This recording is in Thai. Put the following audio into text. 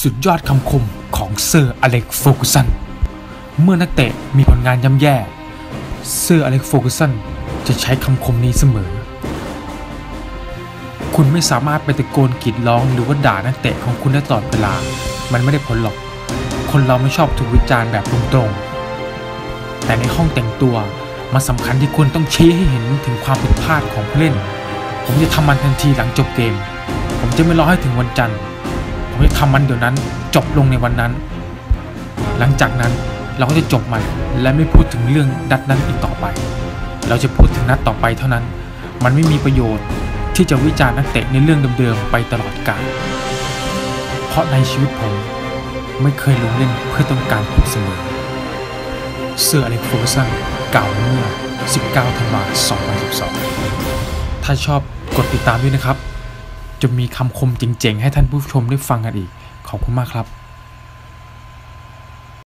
สุดยอดคำคมของเซอร์อเล็กโฟกุสัน เมื่อนักเตะมีผลงานย่ำแย่ เซอร์อเล็กโฟกุสันจะใช้คำคมนี้เสมอ คุณไม่สามารถไปตะโกนกรีดร้องหรือว่าด่านักเตะของคุณได้ตลอดเวลา มันไม่ได้ผลหรอก คนเราไม่ชอบถูกวิจารณ์แบบตรงๆ แต่ในห้องแต่งตัวมันสำคัญที่คุณต้องชี้ให้เห็นถึงความผิดพลาดของผู้เล่น ผมจะทำมันทันทีหลังจบเกม ผมจะไม่รอให้ถึงวันจันทร์ ผมจะทำมันเดี๋ยวนั้นจบลงในวันนั้น หลังจากนั้นเราก็จะจบมันและไม่พูดถึงเรื่องนัดนั้นอีกต่อไป เราจะพูดถึงนัดต่อไปเท่านั้น มันไม่มีประโยชน์ที่จะวิจารณ์นักเตะในเรื่องเดิมๆไปตลอดกาลเพราะในชีวิตผมไม่เคยลงเล่นเพื่อต้องการผลเสมอ เสื้ออเล็กโฟร์สันกล่าเมื่อ 19 ธันวาคม 2012 ถ้าชอบกดติดตามด้วยนะครับ จะมีคำคมเจ๋งๆ ให้ท่านผู้ชมได้ฟังกันอีก ขอบคุณมากครับ